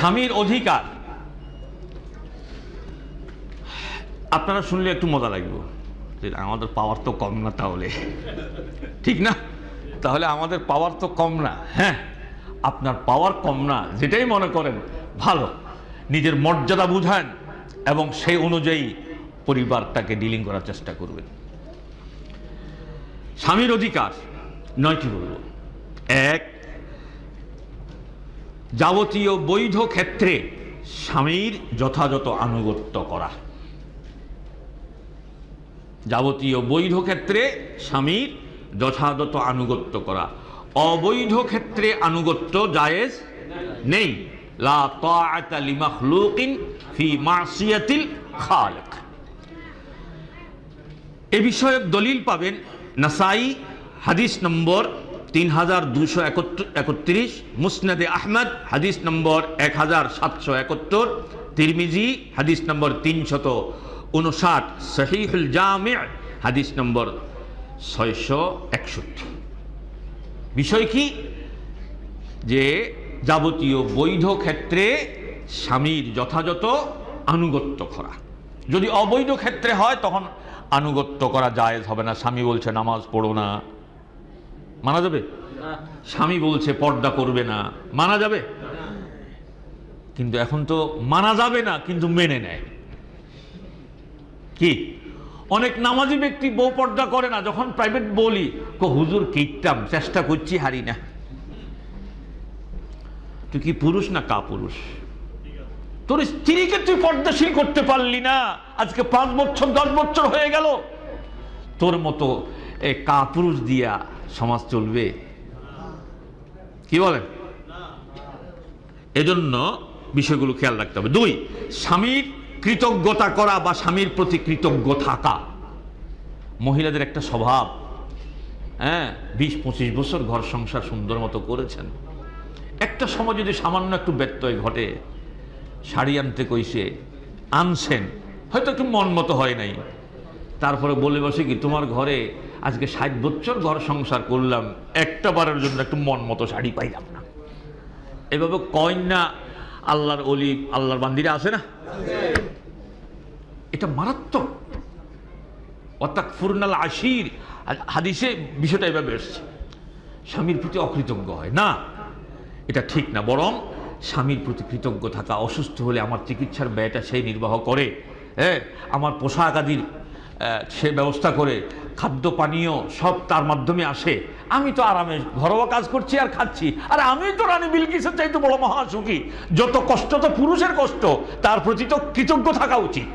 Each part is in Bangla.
স্বামীর অধিকার। আপনারা শুনলে একটু মজা লাগবে। আমাদের পাওয়ার তো কম না তাহলে। ঠিক না? তাহলে আমাদের পাওয়ার তো কম না। হ্যাঁ আপনার পাওয়ার কম না, যেটাই মনে করেন, ভালো। নিজের মর্যাদা বুঝান এবং সেই অনুযায়ী পরিবারটাকে ডিলিং করার চেষ্টা করবেন। স্বামীর অধিকার, নয়টি বলব। এক যাবতীয় বৈধ ক্ষেত্রে স্বামীর যথাযথ আনুগত্য করা। যাবতীয় বৈধ ক্ষেত্রে স্বামীর যথাযথ আনুগত্য করা। অবৈধ ক্ষেত্রে আনুগত্য জায়েজ নেই। এ বিষয়ক দলিল পাবেন নাসাই হাদিস নম্বর তিন হাজার দুশো একত্রিশ, মুসনাদে আহমদ, হাদিস নম্বর এক হাজার সাতশো একাত্তর, তিরমিজি, হাদিস নম্বর তিনশত উনষাট, সহিহুল জামে হাদিস নম্বর ছয়শো একষট্টি। বিষয় কি? যে যাবতীয় বৈধ ক্ষেত্রে স্বামীর যথাযথ আনুগত্য করা। যদি অবৈধ ক্ষেত্রে হয়, তখন আনুগত্য করা জায়েজ হবে না। স্বামী বলছে, নামাজ পড়ো না। মানা যাবে? স্বামী বলছে পর্দা করবে না। মানা যাবে? কিন্তু এখন তো মানা যাবে না কিন্তু মেনে নেয়। কি? অনেক নামাজি ব্যক্তি বউ পর্দা করে না যখন প্রাইভেট বলি কো হুজুর কিটতাম চেষ্টা করছি হারি না। তুই কি পুরুষ না কা পুরুষ তোর স্ত্রীকে তুই পর্দাশীল করতে পারলি না। আজকে পাঁচ বছর দশ বছর হয়ে গেল। তোর মতো এ কা পুরুষ দিয়া সমাজ চলবে। কি বলেন? এজন্য বিষয়গুলো খেয়াল রাখতে হবে। দুই, স্বামীর কৃতজ্ঞতা করা বা স্বামীর প্রতি কৃতজ্ঞ থাকা। মহিলাদের একটা স্বভাব। হ্যাঁ বিশ, পঁচিশ বছর ঘর সংসার সুন্দর মতো করেছেন। একটা সময় যদি সামান্য একটু ব্যত্যয় ঘটে, শাড়ি আনতে কইছে, আনছেন, হয়তো একটু মন মতো হয় নাই। তারপরে বলে বসে কি, তোমার ঘরে আজকে ষাট বছর ঘর সংসার করলাম, একটা বারের জন্য একটু মন মতো শাড়ি পাইলাম না। এভাবে কয়েন না আল্লাহর অলি আল্লাহর বান্দিরা আছে না? এটা মারাত্মক। অর্থাৎ ফুরনাল আশির হাদিসে বিষয়টা এভাবে এসছে, স্বামীর প্রতি অকৃতজ্ঞ হয়। না, এটা ঠিক না, বরং স্বামীর প্রতি কৃতজ্ঞ থাকা অসুস্থ হলে আমার চিকিৎসার ব্যয়টা সেই নির্বাহ করে। হ্যাঁ আমার পোশাক আদির সে ব্যবস্থা করে খাদ্য, পানীয় সব তার মাধ্যমে আসে। আমি তো আরামে ঘরোয়া কাজ করছি আর খাচ্ছি। আর আমি তো রানী বিলকিসের চাইতে বড় মহাসুখী। যত কষ্ট তো পুরুষের কষ্ট, তার প্রতি তো কৃতজ্ঞ থাকা উচিত।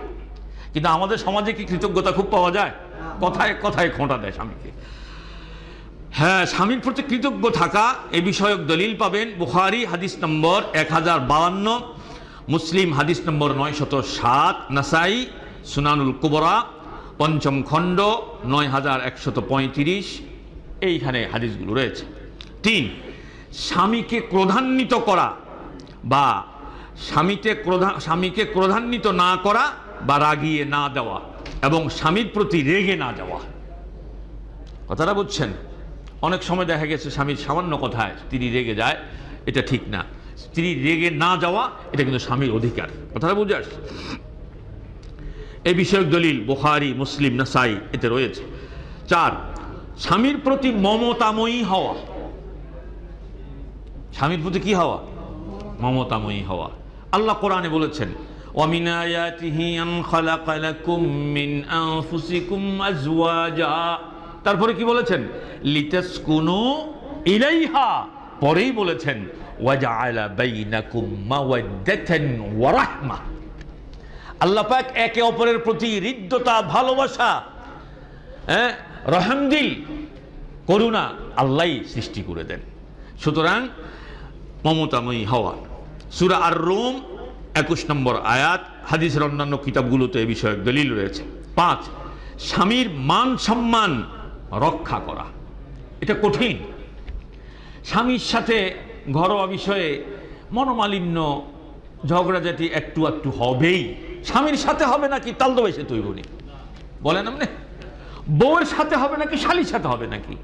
কিন্তু আমাদের সমাজে কি কৃতজ্ঞতা খুব পাওয়া যায়? কথায় কথায় খোঁটা দেয় স্বামীকে। হ্যাঁ স্বামীর প্রতি কৃতজ্ঞ থাকা এ বিষয়ক দলিল পাবেন বুখারি, হাদিস নম্বর এক হাজার বাউান্ন মুসলিম, হাদিস নম্বর নয় শত সাত, নাসাই, সুনানুল কুবরা পঞ্চম খণ্ড, নয় হাজার একশত পঁয়ত্রিশ। এইখানে হাদিসগুলো রয়েছে। তিন, স্বামীকে ক্রোধান্বিত করা বা স্বামীতে ক্রোধা, স্বামীকে ক্রোধান্বিত না করা বা রাগিয়ে না দেওয়া এবং স্বামীর প্রতি রেগে না যাওয়া। কথাটা বুঝছেন? অনেক সময় দেখা গেছে স্বামীর সামান্য কথায় স্ত্রী রেগে যায়, এটা ঠিক না। স্ত্রী রেগে না যাওয়া, এটা কিন্তু স্বামীর অধিকার। কথাটা বুঝে আসছে এই বিষয়ক দলিল বুখারি মুসলিম নাসাই এতে রয়েছে চার স্বামীর প্রতি মমতাময়ী হওয়া স্বামীর প্রতি কি হওয়া মমতাময়ী হওয়া আল্লাহ কোরআনে বলেছেন ومن آياته أن خلق لكم من أنفسكم أزواجا তারপরে কি বলেছেন লিতাসকুনু ইলাইহা পরেই বলেছেন ওয়াজআলা বাইনাকুম মাওয়াদ্দাতান ওয়া রাহমা আল্লাহ পাক একে অপরের প্রতি হৃদ্যতা, ভালোবাসা হ্যাঁ রহমদিল করুণা আল্লাহই সৃষ্টি করে দেন। সুতরাং মমতাময়ী হওয়া। সুরা আর রোম একুশ নম্বর আয়াত, হাদিসের অন্যান্য কিতাবগুলোতে এ বিষয়ক দলিল রয়েছে। পাঁচ, স্বামীর মান সম্মান রক্ষা করা। এটা কঠিন। স্বামীর সাথে ঘরোয়া বিষয়ে মনোমালিন্য, ঝগড়াঝাটি একটু একটু হবেই। স্বামীর সাথে হবে নাকি? তালদো এসে তৈরি বলেন আপনি বউয়ের সাথে হবে নাকি, শালির সাথে হবে নাকি?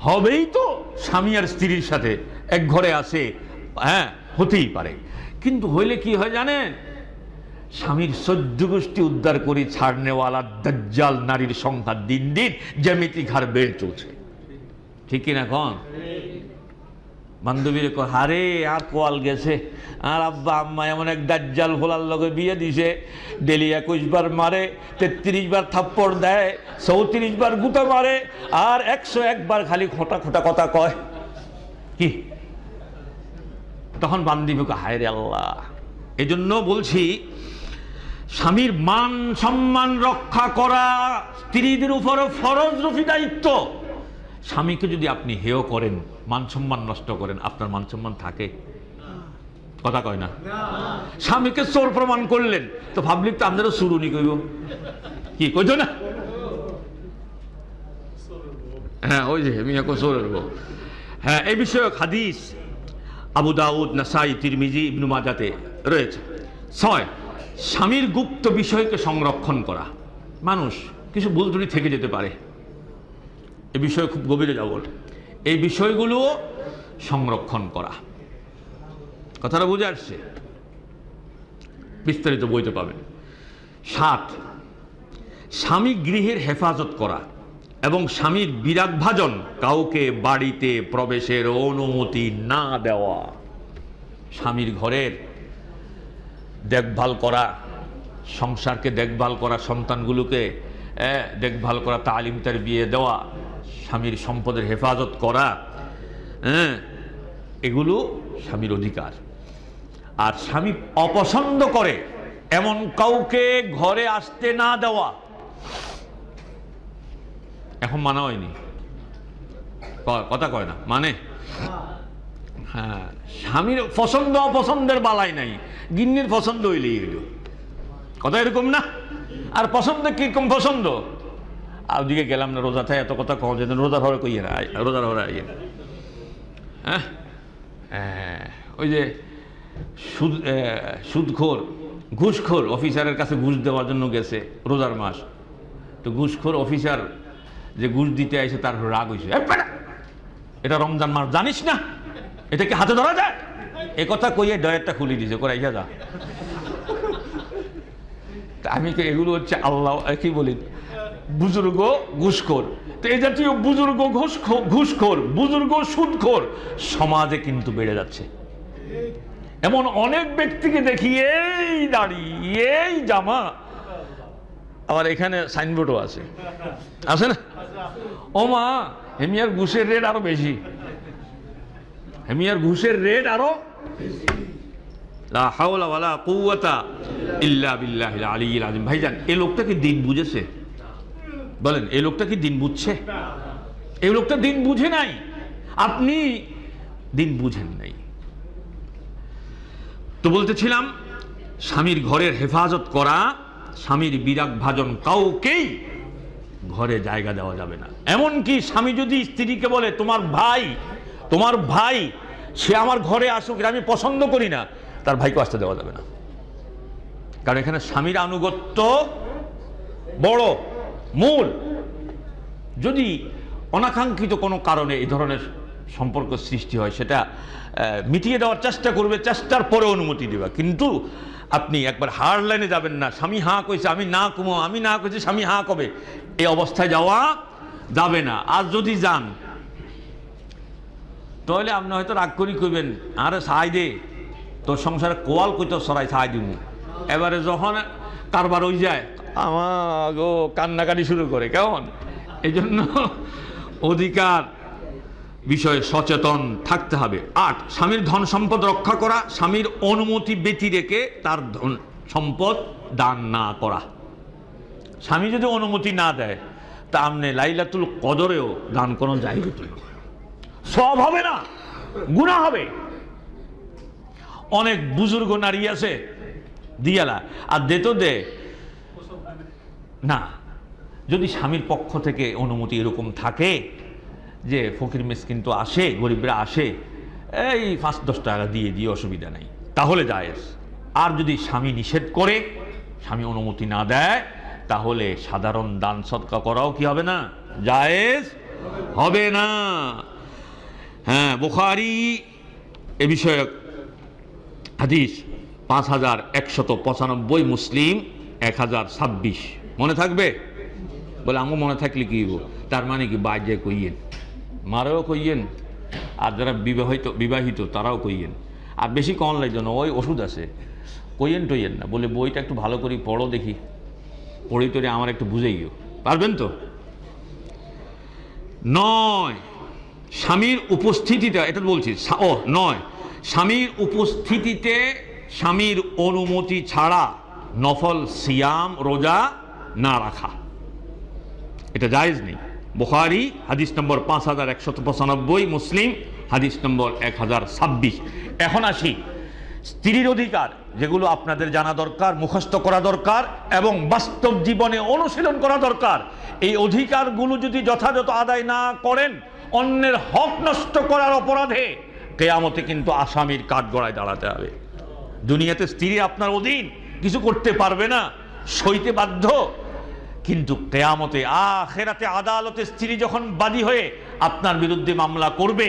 হবেই তো স্বামী আর স্ত্রীর সাথে। এক ঘরে আসে হ্যাঁ হতেই পারে। কিন্তু হইলে কি হয় জানেন? স্বামীর সহ্য গোষ্ঠী উদ্ধার করে, ছাড়নেওয়ালা দাজ্জাল নারীর সংখ্যা দিন দিন জ্যামিতিক হার বেড়ে চলছে। ঠিক কিনা কন? বান্ধবীর হারে, আর কোয়াল গেছে। আর আব্বা, আম্মা এমন এক দাজ্জাল ভোলার লগে বিয়ে দিছে। ডেলি একুশ বার মারে, তেত্রিশ বার থাপ্পড় দেয়, চৌত্রিশ বার গুঁতো মারে, আর একশো একবার খালি খোঁটা খোটা কথা কয়। কি? তখন বান্ধবীকে হায় রে আল্লাহ। এই জন্য বলছি, স্বামীর মান সম্মান রক্ষা করা স্ত্রীদের উপরে ফরজ রফি দায়িত্ব। স্বামীকে যদি আপনি হেয় করেন মান সম্মান নষ্ট করেন, আপনার মান সম্মান থাকে। কথা কয় না? স্বামীকে চোর প্রমাণ করলেন, তো ভাবলি তো আপনারও শুরুনি কইব। কি কইতো না? হ্যাঁ ওই যে এখন চোরের বউ। হ্যাঁ এই বিষয়ক হাদিস, আবু দাউদ, নাসাই, তিরমিজি, ইবনু মাজাতে রয়েছে। ছয়, স্বামীর গুপ্ত বিষয়কে সংরক্ষণ করা। মানুষ, কিছু ভুল ত্রুটি থেকে যেতে পারে। এ বিষয়ে খুব গভীরে যাব। এই বিষয়গুলো সংরক্ষণ করা। কথাটা বুঝে আসছে? বিস্তারিত বইতে পাবেন। সাত, স্বামী গৃহের হেফাজত করা এবং স্বামীর বিরাগ ভাজন কাউকে বাড়িতে প্রবেশের অনুমতি না দেওয়া। স্বামীর ঘরের দেখভাল করা, সংসারকে দেখভাল করা, সন্তানগুলোকে দেখভাল করা, তালিম তার বিয়ে দেওয়া স্বামীর সম্পদের হেফাজত করা হ্যাঁ এগুলো স্বামীর অধিকার। আর স্বামী অপছন্দ করে এমন কাউকে ঘরে আসতে না দেওয়া। এখন মানা হয়নি। কথা কয় না মানে? হ্যাঁ স্বামীর পছন্দ অপছন্দের বালাই নাই, গিন্নির পছন্দ হইলেই হইল। কথা এরকম না? আর পছন্দ কীরকম পছন্দ? আর ওদিকে গেলাম না রোজাতে এত কথা কম যেত রোজার হরে কইয়ে না রোজার হরে আইয়ে। হ্যাঁ? হ্যাঁ, ওই যে সুদ সুদখোর ঘুষখোর অফিসারের কাছে ঘুষ দেওয়ার জন্য গেছে রোজার মাস। তো ঘুষখোর অফিসার যে ঘুষ দিতে আইসে তার রাগ হয়েছে "এই বেটা, এটা রমজান মাস জানিস না? এটা কি হাতে ধরা যায়? এ কথা কইয়ে ডয়ারটা খুলে দিছে করে ইয়া যা। আমি কি এগুলো হচ্ছে আল্লাহ কি বলি? বুজুর্গ ঘুষখোর। তো এই জাতীয় বুজুর্গ ঘুষখোর, বুজুর্গ সুদখোর সমাজে কিন্তু বেড়ে যাচ্ছে। এমন অনেক ব্যক্তিকে দেখি এই দাড়ি, এই জামা। আবার এখানে সাইনবোর্ডও আছে। আছে না? ও মা, হেমিয়ার ঘুষের রেট আরও বেশি। হেমিয়ার ঘুষের রেট আরও ভাইজান এই লোকটা কি দিন বুঝেছে? বলেন, এই লোকটা কি দিন বুঝছে? এই লোকটা দিন বুঝে নাই। আপনি দিন বুঝেন নাই। তো বলতেছিলাম, স্বামীর ঘরের হেফাজত করা, স্বামীর বিরাগ ভাজন কাউকেই ঘরে জায়গা দেওয়া যাবে না। এমনকি স্বামী যদি স্ত্রীকে বলে, তোমার ভাই তোমার ভাই, সে আমার ঘরে আসুক আমি পছন্দ করি না, তার ভাইকে আসতে দেওয়া যাবে না। কারণ এখানে স্বামীর আনুগত্য বড়। মূল। যদি অনাকাঙ্ক্ষিত কোনো কারণে এই ধরনের সম্পর্ক সৃষ্টি হয়, সেটা মিটিয়ে দেওয়ার চেষ্টা করবে, চেষ্টার পরে অনুমতি দেবা। কিন্তু আপনি একবার হার লাইনে যাবেন না, স্বামী হাঁ কইছে, আমি না কুমো, আমি না কইছি, স্বামী হাঁ কবে? এই অবস্থায় যাওয়া যাবে না। আর যদি যান, তাহলে আপনি হয়তো রাগ করি কইবেন, আরে সাহাই দে, তোর সংসারে কোয়াল কইতো সরাই সাহাই দিব এবারে যখন কারবার হয়ে যায় আমার গো কান্নাকাটি শুরু করে, কেমন? এই জন্য অধিকার বিষয়ে সচেতন থাকতে হবে। আট, স্বামীর ধন সম্পদ রক্ষা করা, স্বামীর অনুমতি ব্যতি রেখে তার ধন সম্পদ দান না করা। স্বামী যদি অনুমতি না দেয়, তা আপনি লাইলাতুল কদরেও দান কোনো যায় সব হবে না গুণা হবে। অনেক বুজুর্গ নারী আছে, দিয়ালা, আর দে তো দে না, যদি স্বামীর পক্ষ থেকে অনুমতি এরকম থাকে যে ফকির মিসকিন তো আসে, গরিবরা আসে, এই পাঁচ, দশ টাকা দিয়ে দিয়ে অসুবিধা নেই, তাহলে জায়েজ আর যদি স্বামী নিষেধ করে, স্বামী অনুমতি না দেয়, তাহলে সাধারণ দান সৎকা করাও কি হবে না? জায়েজ হবে না। হ্যাঁ বুখারি এ বিষয়ে হাদিস পাঁচ হাজার একশত পঁচানব্বই, মুসলিম এক হাজার ছাব্বিশ। মনে থাকবে? বলে আমু মনে থাকলে কি? তার মানে কি বাইরে কইয়েন। মারেও কইয়েন, আর যারা বিবাহিত বিবাহিত, তারাও কইয়েন। আর বেশি কম লাগে জন্য ওই ওষুধ আছে। কইয়েন টইয়েন না। বলে, বইটা একটু ভালো করে পড়ো দেখি। পড়ি টড়ি আমার একটু বুঝে গিয়েও পারবেন তো? নয়, স্বামীর উপস্থিতিটা, এটা বলছি ও, নয়, স্বামীর উপস্থিতিতে স্বামীর অনুমতি ছাড়া নফল সিয়াম, রোজা না রাখা। এটা জায়েজ নেই। বুখারি, হাদিস নম্বর পাঁচ হাজার একশত পঁচানব্বই, মুসলিম, হাদিস নম্বর এক হাজার ছাব্বিশ। এখন আসি। স্ত্রীর অধিকার, যেগুলো আপনাদের জানা দরকার, মুখস্থ করা দরকার, এবং বাস্তব জীবনে অনুশীলন করা দরকার। এই অধিকারগুলো যদি যথাযথ আদায় না করেন, অন্যের হক নষ্ট করার অপরাধে কেয়ামতে কিন্তু আসামির কাঠগড়ায় দাঁড়াতে হবে। দুনিয়াতে স্ত্রী আপনার অধীন, কিছু করতে পারবে না। সইতে বাধ্য। কিন্তু কেয়ামতে আখেরাতে আদালতে স্ত্রী যখন বাদী হয়ে আপনার বিরুদ্ধে মামলা করবে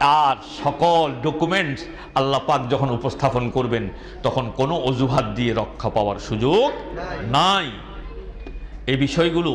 আর সকল ডকুমেন্টস আল্লাহ পাক যখন উপস্থাপন করবেন তখন কোনো অজুহাত দিয়ে রক্ষা পাওয়ার সুযোগ নাই। এই বিষয়গুলো